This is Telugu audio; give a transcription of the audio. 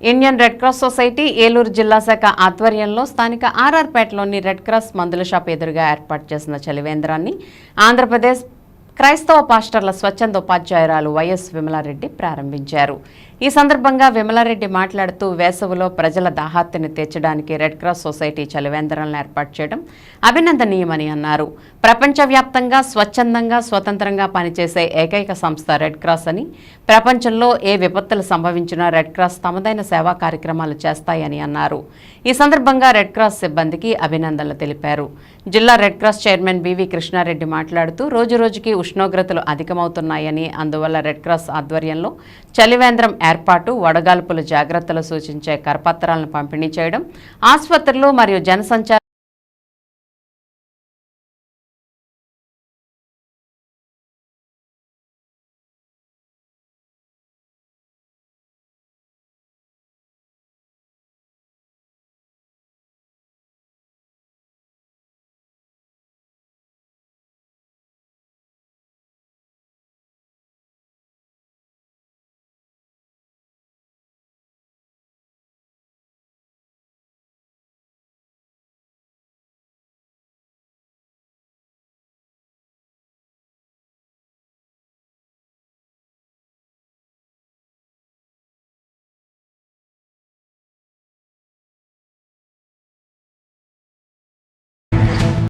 Indian red cross society Eluru జిల్లా శాఖ ఆధ్వర్యంలో స్థానిక ఆర్ఆర్పేటలోని రెడ్ క్రాస్ మందుల షాప్ ఎదురుగా ఏర్పాటు చేసిన చలివేంద్రాన్ని ఆంధ్రప్రదేశ్ క్రైస్తవ పాస్టర్ల స్వచ్ఛంద ఉపాధ్యాయురాలు వైఎస్ విమలారెడ్డి ప్రారంభించారు. ఈ సందర్భంగా విమలారెడ్డి మాట్లాడుతూ వేసవిలో ప్రజల దాహార్తిని తీర్చడానికి రెడ్ క్రాస్ సొసైటీ చలివేంద్రాలను ఏర్పాటు చేయడం అభినందనీయమని అన్నారు. ప్రపంచవ్యాప్తంగా స్వచ్ఛందంగా స్వతంత్రంగా పనిచేసే ఏకైక సంస్థ రెడ్ క్రాస్ అని ప్రపంచంలో ఏ విపత్తులు సంభవించినా రెడ్ క్రాస్ తమదైన సేవా కార్యక్రమాలు చేస్తాయని అన్నారు. ఈ సందర్భంగా రెడ్ క్రాస్ సిబ్బందికి అభినందనలు తెలిపారు. జిల్లా Red Cross chairman BV Krishna Reddy మాట్లాడుతూ రోజురోజుకి ఉష్ణోగ్రతలు అధికమవుతున్నాయని అందువల్ల రెడ్ క్రాస్ ఆధ్వర్యంలో చలివేంద్రం ఏర్పాటు వడగాల్పుల జాగ్రత్తలు సూచించే కరపత్రాలను పంపిణీ చేయడం ఆసుపత్రులు మరియు జనసంచార